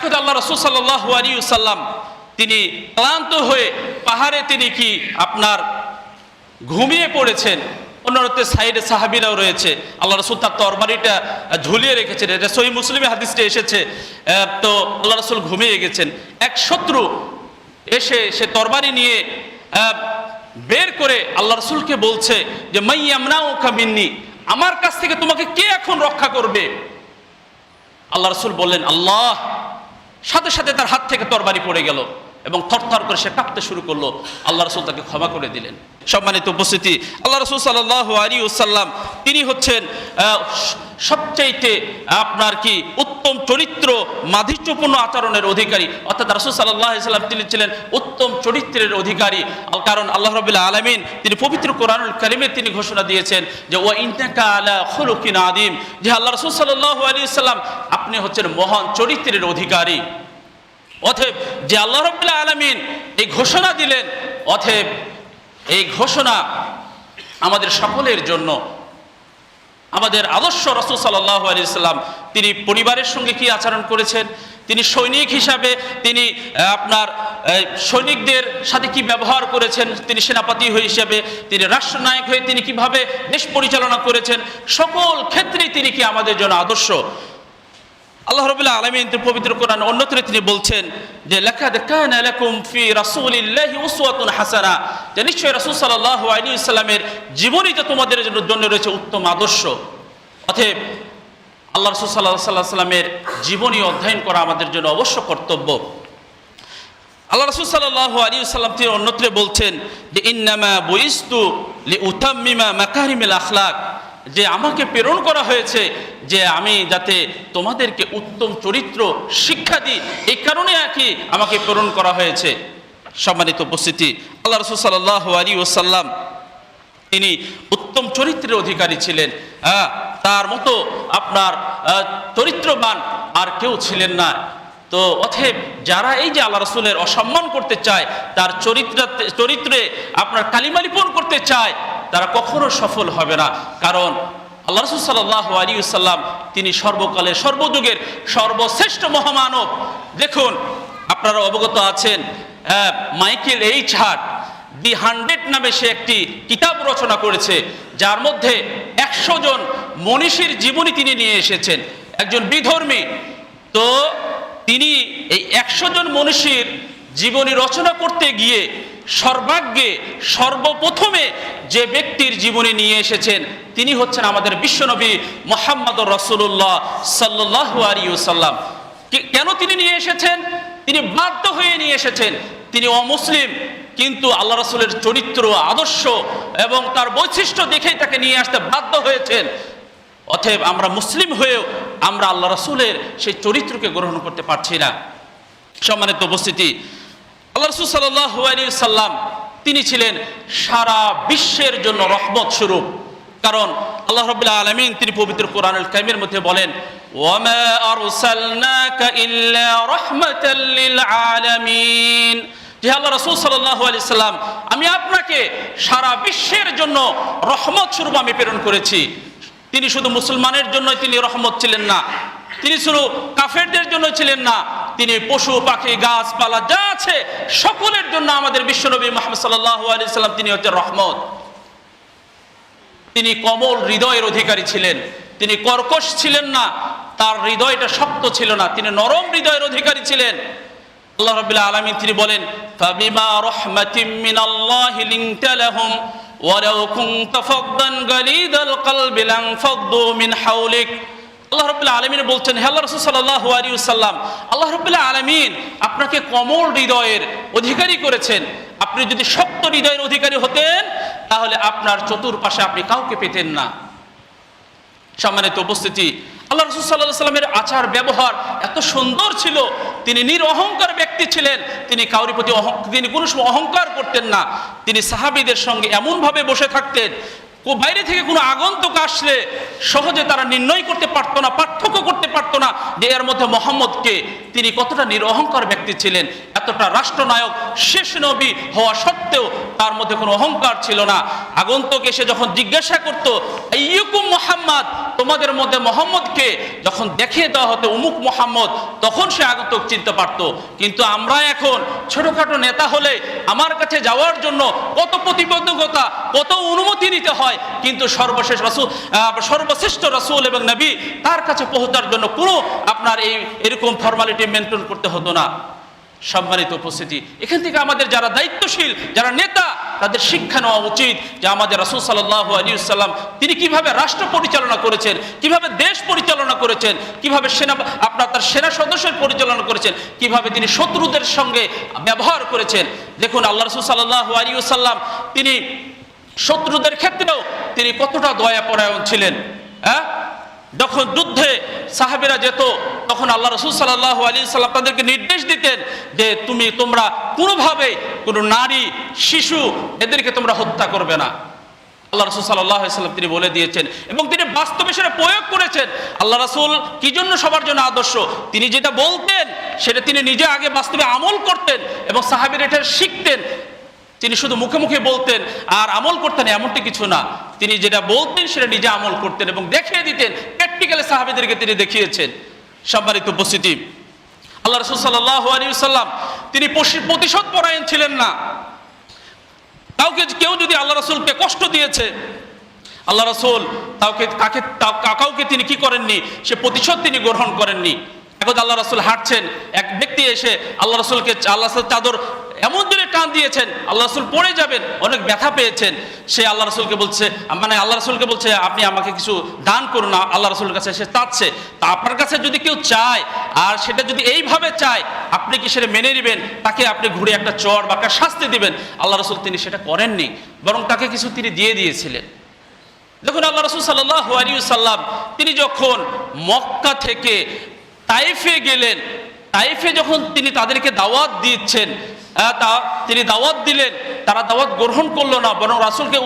এখন আল্লাহ রসুল সাল্লাহ আলী তিনি ক্লান্ত হয়ে পাহাড়ে তিনি কি আপনার ঘুমিয়ে পড়েছেন? অন্যরতে সাইডে সাহাবিরাও রয়েছে। আল্লাহ রসুল তার তরবারিটা ঝুলিয়ে রেখেছেন। এটা সহি মুসলিমে হাদিসটা এসেছে। তো আল্লাহ রসুল ঘুমিয়ে গেছেন। এক শত্রু এসে সে তরবারি নিয়ে বের করে আল্লাহ রসুলকে বলছে যে, মাই আমনা ও কামিন্নি আমার কাছ থেকে তোমাকে কে এখন রক্ষা করবে? আল্লাহ রসুল বললেন, আল্লাহ সাথে সাথে তার হাত থেকে তরবারি পড়ে গেল। এবং থরথর করে সে কাঁপতে শুরু করল। আল্লাহ রসুল তাকে ক্ষমা করে দিলেন। সম্মানিত উপস্থিতি, আল্লাহ রসুল সাল্লাহ আলী তিনি হচ্ছেন সবচাইতে আপনার কি উত্তম চরিত্র মাধুর্যপূর্ণ আচরণের অধিকারী। অর্থাৎ রসুল সাল্লাহ সাল্লাম তিনি ছিলেন উত্তম চরিত্রের অধিকারী। কারণ আল্লাহ রবিল্লা আলমিন তিনি পবিত্র কোরআনুল কারিমে তিনি ঘোষণা দিয়েছেন যে ও ইন্টাকা আলা খুলুকিন আদিম যে আল্লাহ রসুল সাল্লাহ আলী সাল্লাম আপনি হচ্ছেন মহান চরিত্রের অধিকারী। অথেব যে আল্লাহ রব্লা আলমিন এই ঘোষণা দিলেন অথেব এই ঘোষণা আমাদের সকলের জন্য, আমাদের আদর্শ রসুল সাল্লাহ আলি তিনি পরিবারের সঙ্গে কি আচরণ করেছেন, তিনি সৈনিক হিসাবে তিনি আপনার সৈনিকদের সাথে কি ব্যবহার করেছেন, তিনি সেনাপতি হয়ে হিসাবে, তিনি রাষ্ট্রনায়ক হয়ে তিনি কীভাবে দেশ পরিচালনা করেছেন, সকল ক্ষেত্রেই তিনি কি আমাদের জন্য আদর্শ। আল্লাহ রবুল্লাহ আলমিন পবিত্র কোরআন অন্যত্রে তিনি বলছেন যে, লাকাদ কানা লাকুম ফি রাসূলিল্লাহি উসওয়াতুন হাসানা। যে, নিশ্চয়ই রাসূল সাল্লাল্লাহু আলাইহি সাল্লামের জীবনীতে তোমাদের জন্য- রয়েছে উত্তম আদর্শ। অতএব, আল্লাহ রাসূল সাল্লাল্লাহু আলাইহি সাল্লামের জীবনী অধ্যয়ন করা আমাদের জন্য অবশ্য কর্তব্য। আল্লাহ রসুল সাল্লাহ আলী সাল্লাম তিনি অন্যত্রে বলছেন যে, ইন্নামা বইস্তু লি উতাম্মিমা মাকারিমিল আখলাক। যে আমাকে প্রেরণ করা হয়েছে যে আমি যাতে তোমাদেরকে উত্তম চরিত্র, শিক্ষা দিই। এই কারণে আর কি আমাকে প্রেরণ করা হয়েছে। সম্মানিত উপস্থিতি, আল্লাহ রসুল সাল্লাহ আলী ওসাল্লাম তিনি উত্তম চরিত্রের অধিকারী ছিলেন। হ্যাঁ তার মতো আপনার চরিত্রবান আর কেউ ছিলেন না। তো অথেব যারা এই যে আল্লাহ রসুলের অসম্মান করতে চায়, তার চরিত্র, চরিত্রে আপনার কালিমালিপন করতে চায় তারা কখনো সফল হবে না। কারণ আল্লাহ রসুল সাল্লাহ আলী সাল্লাম তিনি সর্বকালের সর্বযুগের সর্বশ্রেষ্ঠ মহামানব। দেখুন আপনারা অবগত আছেন আহ, Michael H Hart the hundred নামে সে একটি কিতাব রচনা করেছে যার মধ্যে একশো জন মনীষীর জীবনী তিনি নিয়ে এসেছেন। একজন বিধর্মী। তো তিনি এই একশো জন মনীষীর জীবনী রচনা করতে গিয়ে সর্বাগ্যে, সর্বপ্রথমে যে ব্যক্তির জীবনী নিয়ে এসেছেন, তিনি হচ্ছেন আমাদের বিশ্বনবী মোহাম্মদ রসুল্লাহ সাল্লাহ আলিউসাল্লাম কেন তিনি নিয়ে এসেছেন? তিনি বাধ্য হয়ে নিয়ে এসেছেন। তিনি অমুসলিম, কিন্তু আল্লাহ রসুলের চরিত্র, আদর্শ এবং তার বৈশিষ্ট্য দেখেই তাকে নিয়ে আসতে বাধ্য হয়েছেন। অতএব আমরা মুসলিম হয়েও আমরা আল্লাহ রসুলের সেই চরিত্রকে গ্রহণ করতে পারছি না। সম্মানিত উপস্থিতি আল্লাহ রসুল সাল্লাহ সাল্লাম তিনি ছিলেন সারা বিশ্বের জন্য রহমত স্বরূপ। কারণ আল্লাহ রবুল্লাহ আলমিন তিনি পবিত্র কোরআনুল কাইমের মধ্যে বলেন যে আল্লাহ রসুল সাল্লাহ আলি সাল্লাম আমি আপনাকে সারা বিশ্বের জন্য রহমত স্বরূপ আমি প্রেরণ করেছি। তিনি শুধু মুসলমানের জন্যই তিনি রহমত ছিলেন না তিনি শুধু কাফেরদের জন্য ছিলেন না, তিনি পশু, পাখি, গাছপালা, যা আছে সকলের জন্য আমাদের বিশ্বনবী মোহাম্মদ সাল্লাহ আলি সাল্লাম তিনি হচ্ছে রহমত। তিনি কমল হৃদয়ের অধিকারী ছিলেন, তিনি কর্কশ ছিলেন না, তার হৃদয়টা শক্ত ছিল না, তিনি নরম হৃদয়ের অধিকারী ছিলেন। আল্লাহ রাব্বুল আলামিন তিনি বলেন, ফাবিমা রাহমাতিম মিনাল্লাহি লিনতা লাহুম, ওয়ালাউ কুনতা ফাদদান গালিদাল কলবি লানফাদ্দু মিন হাওলিক। আল্লাহ রাব্বুল আলামিন বলছেন, হে আল্লাহ রাসূল সাল্লাল্লাহু আলাইহি ওয়াসাল্লাম, আল্লাহ রাব্বুল আলামিন আপনাকে কমল হৃদয়ের অধিকারী করেছেন। আপনি যদি শক্ত হৃদয়ের অধিকারী হতেন, তাহলে আপনার চতুর্পাশে আপনি কাউকে পেতেন না। সম্মানিত উপস্থিতি, আল্লাহ রসুল সাল্লাহ সাল্লামের আচার ব্যবহার এত সুন্দর ছিল। তিনি নিরহংকার ব্যক্তি ছিলেন। তিনি কাউরি প্রতি তিনি কোনো অহংকার করতেন না। তিনি সাহাবিদের সঙ্গে এমনভাবে বসে থাকতেন বাইরে থেকে কোনো আগন্তুক আসলে সহজে তারা নির্ণয় করতে পারত না, পার্থক্য করতে পারত না যে এর মধ্যে মোহাম্মদকে তিনি কতটা নিরহংকার ব্যক্তি ছিলেন। এতটা রাষ্ট্রনায়ক শেষ নবী হওয়া সত্ত্বেও তার মধ্যে কোনো অহংকার ছিল না। আগন্তুক এসে যখন জিজ্ঞাসা করত ইয়ুকুম মোহাম্মদ, তোমাদের মধ্যে মোহাম্মদকে? যখন দেখিয়ে দেওয়া হতো, উমুক মোহাম্মদ, তখন সে আগন্তুক চিনতে পারতো। কিন্তু আমরা এখন ছোটখাটো নেতা হলে আমার কাছে যাওয়ার জন্য কত প্রতিবন্ধকতা, কত অনুমতি নিতে হয়। কিন্তু সর্বশেষ রাসূল সর্বশ্রেষ্ঠ রাসূল এবং নবী তার কাছে পৌঁছার জন্য কোনো আপনার এই এরকম ফর্মালিটি মেনটেন করতে হতো না। সম্মানিত উপস্থিতি। এখান থেকে আমাদের যারা দায়িত্বশীল, যারা নেতা, তাদের শিক্ষা নেওয়া উচিত যে আমাদের রাসূল সাল্লাল্লাহু আলাইহি তিনি কীভাবে রাষ্ট্র পরিচালনা করেছেন, কীভাবে দেশ পরিচালনা করেছেন, কীভাবে সেনা, আপনার তার সেনা সদস্যের পরিচালনা করেছেন, কীভাবে তিনি শত্রুদের সঙ্গে ব্যবহার করেছেন। দেখুন, আল্লাহ রসুল সাল্লাহ আলাইহি সাল্লাম তিনি শত্রুদের ক্ষেত্রেও তিনি কতটা দয়া পরায়ণ ছিলেন হ্যাঁ যখন যুদ্ধে সাহাবেরা যেত, তখন আল্লাহ রসুল সাল্লাহ আলী সাল্লাম তাদেরকে নির্দেশ দিতেন যে তুমি তোমরা কোনোভাবে কোনো নারী, শিশু এদেরকে তোমরা হত্যা করবে না। আল্লাহ রসুল সাল্লাহ সাল্লাম তিনি বলে দিয়েছেন এবং তিনি বাস্তবে সেটা প্রয়োগ করেছেন। আল্লাহ রসুল কি জন্য সবার জন্য আদর্শ? তিনি যেটা বলতেন, সেটা তিনি নিজে আগে বাস্তবে আমল করতেন এবং সাহাবির এটা শিখতেন। তিনি শুধু মুখে মুখে বলতেন, আর আমল করতেন এমনটি কিছু না। তিনি যেটা বলতেন সেটা নিজে আমল করতেন এবং দেখিয়ে দিতেন। প্র্যাকটিক্যালি সাহাবিদেরকে তিনি দেখিয়েছেন। সম্মানিত উপস্থিতি। আল্লাহ রসুল সাল্লাহ তিনি প্রতিশোধ পরায়ণ ছিলেন না। কাউকে কেউ যদি আল্লাহ রসুলকে কষ্ট দিয়েছে, আল্লাহ রসুল কাউকে কাকে তা- কাউকে তিনি কি করেননি? সে প্রতিশোধ তিনি গ্রহণ করেননি। এখন আল্লাহ রসুল হাঁটছেন, এক ব্যক্তি এসে আল্লাহ রসুলকে আল্লাহ চাদর এমন জোরে টান দিয়েছেন, আল্লাহ রসুল পড়ে যাবেন, অনেক ব্যথা পেয়েছেন। সে আল্লাহ রসুলকে বলছে মানে আল্লাহ রসুলকে বলছে, আপনি আমাকে কিছু দান করুন আল্লাহ রসুলের কাছে সে চাচ্ছে তা আপনার কাছে যদি কেউ চায়, আর সেটা যদি এইভাবে চায়, আপনি কি সেটা মেনে নেবেন? তাকে আপনি ঘুরে একটা চর বা একটা শাস্তি দিবেন। আল্লাহ রসুল তিনি সেটা করেননি, বরং তাকে কিছু তিনি দিয়ে দিয়েছিলেন। দেখুন, আল্লাহ রসুল সাল্লাহ আলী সাল্লাম তিনি যখন মক্কা থেকে তাইফে গেলেন তাইফে যখন তিনি তাদেরকে দাওয়াত দিচ্ছেন তা তিনি দাওয়াত দিলেন, তারা দাওয়াত গ্রহণ করল না, বরং রাসুলকে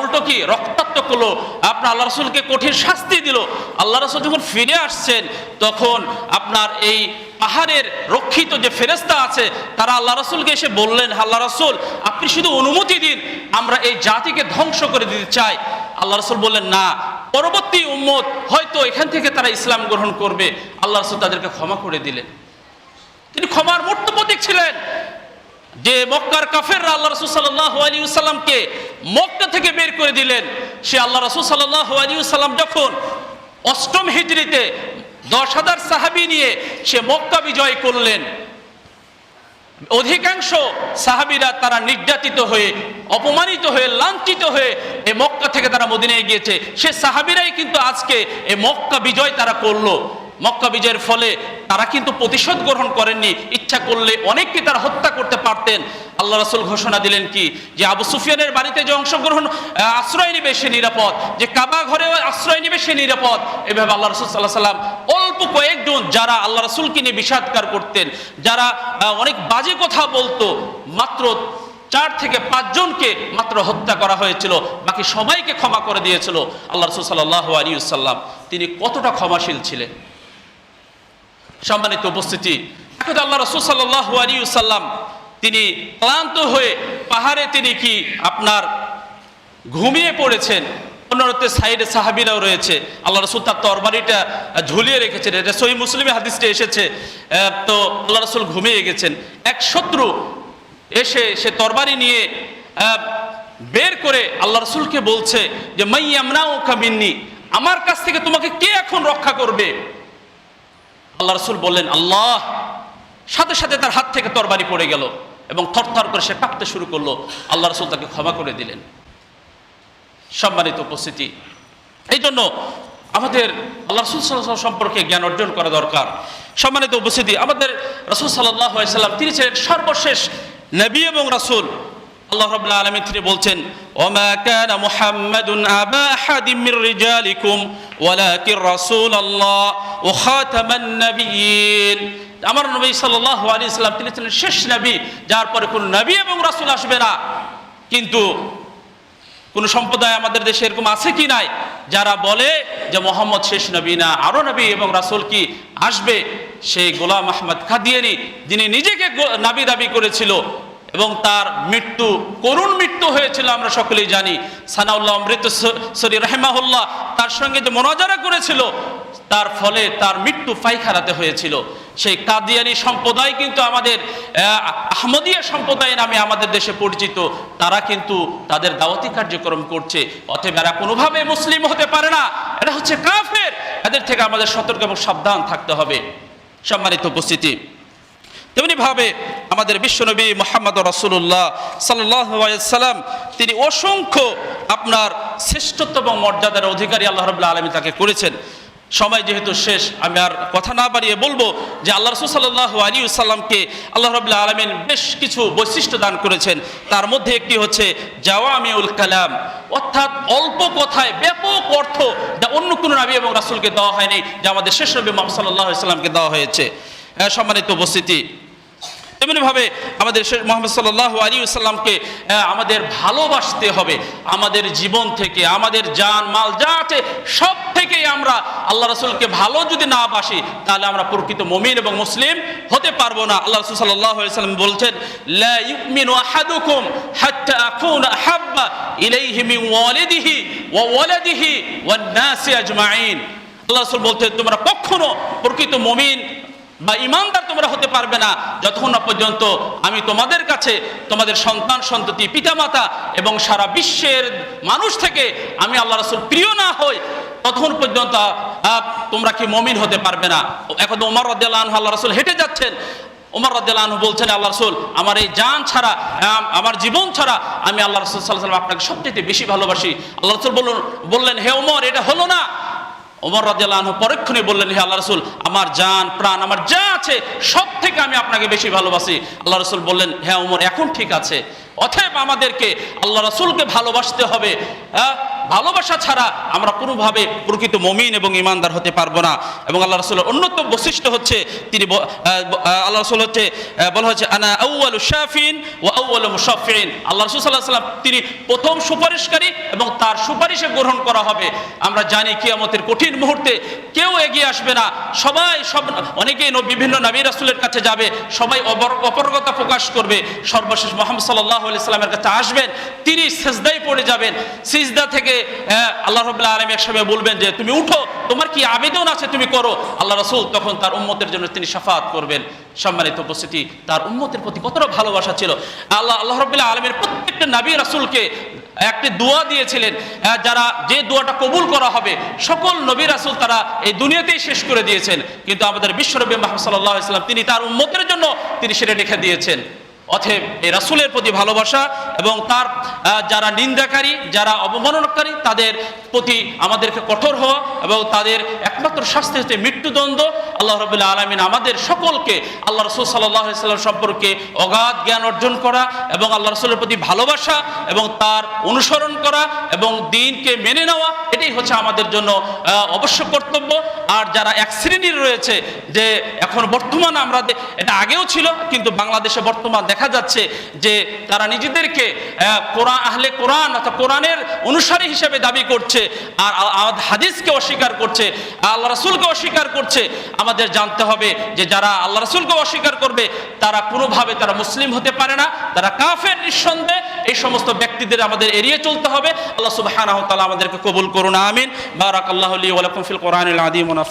উল্টো কি, রক্তাক্ত করল, আপনার আল্লাহ রসুলকে কঠিন শাস্তি দিল। আল্লাহ রসুল যখন ফিরে আসছেন, তখন আপনার এই পাহাড়ের রক্ষিত যে ফেরেস্তা আছে, তারা আল্লাহ রাসুলকে এসে বললেন, আল্লাহ রসুল, আপনি শুধু অনুমতি দিন, আমরা এই জাতিকে ধ্বংস করে দিতে চাই। আল্লাহ রসুল বললেন, না পরবর্তী উম্মত হয়তো এখান থেকে তারা ইসলাম গ্রহণ করবে। আল্লাহ রসুল তাদেরকে ক্ষমা করে দিলেন। তিনি ক্ষমার মূর্ত প্রতীক ছিলেন। যে মক্কার কাফেররা আল্লাহ রসুল সাল্লাহ আলী মক্কা থেকে বের করে দিলেন, সে আল্লাহ রসুল সাল্লাহ আলী যখন অষ্টম হিজড়িতে দশ হাজার সাহাবি নিয়ে সে মক্কা বিজয় করলেন অধিকাংশ সাহাবিরা তারা নির্যাতিত হয়ে, অপমানিত হয়ে, লাঞ্ছিত হয়ে এই মক্কা থেকে তারা মদিনায় গিয়েছে। সে সাহাবিরাই কিন্তু আজকে এই মক্কা বিজয় তারা করল। মক্কা বিজয়ের ফলে তারা কিন্তু প্রতিশোধ গ্রহণ করেননি। ইচ্ছা করলে অনেককে তারা হত্যা করতে পারতেন। আল্লাহ রাসুল ঘোষণা দিলেন কি? যে আবু সুফিয়ানের বাড়িতে যে অংশগ্রহণ আশ্রয় নিবে সে নিরাপদ। যে কাবা ঘরে আশ্রয় নিবে সে নিরাপদ। এভাবে আল্লাহ রসুল সাল্লাহ সাল্লাম অল্প কয়েকজন যারা আল্লাহ রসুলকে নিয়ে বিষাদকার করতেন, যারা অনেক বাজে কথা বলতো, মাত্র চার থেকে পাঁচজনকে মাত্র হত্যা করা হয়েছিল, বাকি সবাইকে ক্ষমা করে দিয়েছিল আল্লাহ রসুল সাল্লাহ আলী সাল্লাম তিনি কতটা ক্ষমাশীল ছিলেন? সম্মানিত উপস্থিতি এখন আল্লাহ রসুল সাল্লাহ আলী সাল্লাম তিনি ক্লান্ত হয়ে পাহাড়ে তিনি কি আপনার ঘুমিয়ে পড়েছেন? অন্যরতে সাইডে সাহাবিরাও রয়েছে। আল্লাহ রসুল তার তরবারিটা ঝুলিয়ে রেখেছেন। এটা সহি মুসলিমে হাদিসটা এসেছে। তো আল্লাহ রসুল ঘুমিয়ে গেছেন। এক শত্রু এসে সে তরবারি নিয়ে বের করে আল্লাহ রসুলকে বলছে যে, মাই আমরাও কামিননি আমার কাছ থেকে তোমাকে কে এখন রক্ষা করবে? আল্লাহ রসুল বললেন, আল্লাহ। সাথে সাথে তার হাত থেকে তরবারি পড়ে গেল এবং থরথর করে সে কাঁপতে শুরু করল। আল্লাহ রসুল তাকে ক্ষমা করে দিলেন। সম্মানিত উপস্থিতি। এই জন্য আমাদের আল্লাহ রসুল সাল্লাহ সম্পর্কে জ্ঞান অর্জন করা দরকার। সম্মানিত উপস্থিতি, আমাদের রসুল সাল্লাহ সাল্লাম তিনি ছিলেন সর্বশেষ নবী এবং রাসূল। আল্লাহ রাব্বুল আলামিন তিনি বলছেন, ওমা কানা মুহাম্মাদুন আবা আহাদিম মির রিজালিকুম, ওয়ালাকিন রাসূলুল্লাহ ওয়া খাতামান নাবিয়্যিন আমার নবী সাল্লাল্লাহু আলাইহি সাল্লাম তিনি ছিলেন শেষ নবী, যার পরে কোন নবী এবং রাসূল আসবে না। কিন্তু কোন সম্প্রদায় আমাদের দেশে এরকম আছে কি নাই? যারা বলে যে মোহাম্মদ শেষ নবী না, আরও নবী এবং রাসুল কি আসবে? সেই গোলাম আহমদ খাদিয়ানি, যিনি নিজেকে নাবি দাবি করেছিল এবং তার মৃত্যু করুণ মৃত্যু হয়েছিল আমরা সকলেই জানি। সানাউল্লাহ অমৃত সরি রহেমাহুল্লাহ তার সঙ্গে যে মনাজারা করেছিল তার ফলে তার মৃত্যু পাইখানাতে হয়েছিল। সেই কাদিয়ানি সম্প্রদায় কিন্তু আমাদের আহ, আহমদিয়া সম্প্রদায় নামে আমাদের দেশে পরিচিত। তারা কিন্তু তাদের দাওয়াতি কার্যক্রম করছে। অতএব এরা কোনোভাবে মুসলিম হতে পারে না। এটা হচ্ছে কাফের। এদের থেকে আমাদের সতর্ক এবং সাবধান থাকতে হবে। সম্মানিত উপস্থিতি। তেমনি ভাবে আমাদের বিশ্বনবী মোহাম্মদ রসুল্লাহ সাল্লাম, তিনি অসংখ্য আপনার শ্রেষ্ঠত্ব এবং মর্যাদার অধিকারী আল্লাহ রবুল্লা আলমী তাকে করেছেন। সময় যেহেতু শেষ, আমি আর কথা না বাড়িয়ে বলব যে আল্লাহ রসুল সাল্লাহ আলী সাল্লামকে আল্লাহ রবুল্লা আলমিন বেশ কিছু বৈশিষ্ট্য দান করেছেন। তার মধ্যে একটি হচ্ছে জাওয়ামিউল কালাম, অর্থাৎ অল্প কথায় ব্যাপক অর্থ যা অন্য কোনো নবী এবং রাসুলকে দেওয়া হয়নি, যা আমাদের শেষ নবী মোহাম্মদ সাল্লাহ সাল্লামকে দেওয়া হয়েছে। সম্মানিত উপস্থিতি। তেমনিভাবে আমাদের শেষ মোহাম্মদ সাল্লাহ আলী সাল্লামকে আমাদের ভালোবাসতে হবে। আমাদের জীবন থেকে, আমাদের জান, মাল যা আছে, সব থেকেই আমরা আল্লাহ রসুলকে ভালো যদি না বাসি, তাহলে আমরা প্রকৃত মমিন এবং মুসলিম হতে পারব না। আল্লাহ রসুল সাল্লাহ সাল্লাম বলছেন আল্লাহ রসুল বলছেন, তোমরা কখনো প্রকৃত মমিন বা ইমানদার তোমরা হতে পারবে না। যতক্ষণ না পর্যন্ত আমি তোমাদের কাছে তোমাদের সন্তান সন্ততি পিতামাতা এবং সারা বিশ্বের মানুষ থেকে আমি আল্লাহ রসুল প্রিয় না হই ততক্ষণ পর্যন্ত তোমরা কি মমিন হতে পারবে না। এখন ওমর রদ্দাল্লাহ আল্লাহ রসুল হেঁটে যাচ্ছেন। ওমর রদ্দাল্লাহ বলছেন আল্লাহ রসুল আমার এই জান ছাড়া আম, আমার জীবন ছাড়া আমি আল্লাহ রসুল সাল্লাহ সাল্লাম আপনাকে সবচেয়ে বেশি ভালোবাসি। আল্লাহ রসুল বলুন বললেন হে ওমর এটা হলো না। ওমর রাজিয়াল্লাহ পরক্ষণে বললেন, হে আল্লাহ রসুল, আমার যান প্রাণ, আমার যা আছে সব থেকে আমি আপনাকে বেশি ভালোবাসি। আল্লাহ রসুল বললেন হ্যাঁ ওমর, এখন ঠিক আছে। অতএব আমাদেরকে আল্লাহ রসুলকে ভালোবাসতে হবে। হ্যাঁ ভালোবাসা ছাড়া আমরা কোনোভাবে প্রকৃত মমিন এবং ইমানদার হতে পারব না। এবং আল্লাহ রসুলের অন্যতম বৈশিষ্ট্য হচ্ছে তিনি আল্লাহ রসুল হচ্ছে বলা হচ্ছে আনা আউ্বাল শাফিন ও আউ্বাল মুশাফিন আল্লাহ রসুল সাল্লাহ সাল্লাম তিনি প্রথম সুপারিশকারী এবং তার সুপারিশে গ্রহণ করা হবে। আমরা জানি কিয়ামতের কঠিন মুহূর্তে কেউ এগিয়ে আসবে না। সবাই সব, অনেকেই বিভিন্ন নবী রাসুলের কাছে যাবে। সবাই অপরগতা প্রকাশ করবে। সর্বশেষ মোহাম্মদ সাল্লাহ সাল্লামের কাছে আসবেন, তিনি সেজদায় পড়ে যাবেন। সিজদা থেকে আল্লাহ রবুল্লাহ আলম একসময় বলবেন যে, তুমি উঠো, তোমার কি আবেদন আছে তুমি করো? আল্লাহ রসুল তখন তার উম্মতের জন্য তিনি সাফাত করবেন। সম্মানিত উপস্থিতি, তার উম্মতের প্রতি কতটা ভালোবাসা ছিল। আল্লাহ আল্লাহ রবুল্লাহ আলমের প্রত্যেকটা নবী রাসুলকে একটি দোয়া দিয়েছিলেন যারা যে দোয়াটা কবুল করা হবে, সকল নবী রাসুল তারা এই দুনিয়াতেই শেষ করে দিয়েছেন। কিন্তু আমাদের বিশ্বনবী মোহাম্মদ সাল্লাহ ইসলাম তিনি তার উম্মতের জন্য তিনি সেটা রেখে দিয়েছেন। অতএব এই রাসুলের প্রতি ভালোবাসা এবং তার যারা নিন্দাকারী, যারা অবমাননকারী, তাদের প্রতি আমাদেরকে কঠোর হওয়া এবং তাদের একমাত্র শাস্তি হচ্ছে মৃত্যুদণ্ড। আল্লাহ রবুল্লাহ আলমিন আমাদের সকলকে, আল্লাহ রসুল সাল্লাম সম্পর্কে অগাধ জ্ঞান অর্জন করা এবং আল্লাহ রসুলের প্রতি ভালোবাসা এবং তার অনুসরণ করা এবং দিনকে মেনে নেওয়া, এটাই হচ্ছে আমাদের জন্য অবশ্য কর্তব্য। আর যারা এক শ্রেণির রয়েছে, যে এখন বর্তমান আমরা এটা আগেও ছিল, কিন্তু বাংলাদেশে বর্তমান দেখা যাচ্ছে যে তারা নিজেদেরকে কোরআন, আহলে কোরআন অর্থাৎ কোরআনের অনুসারী হিসেবে দাবি করছে, আর হাদিসকে অস্বীকার করছে, আল্লাহ রসুলকে অস্বীকার করছে। জানতে হবে যে যারা আল্লাহ রসুলকে অস্বীকার করবে, তারা কোনোভাবে তারা মুসলিম হতে পারে না, তারা কাফের নিঃসন্দেহে। এই সমস্ত ব্যক্তিদের আমাদের এড়িয়ে চলতে হবে। আল্লাহ সুবাহ আমাদেরকে কবুল করুন, আমিন। বারাক আল্লাহ ফিল কোরআন ওয়া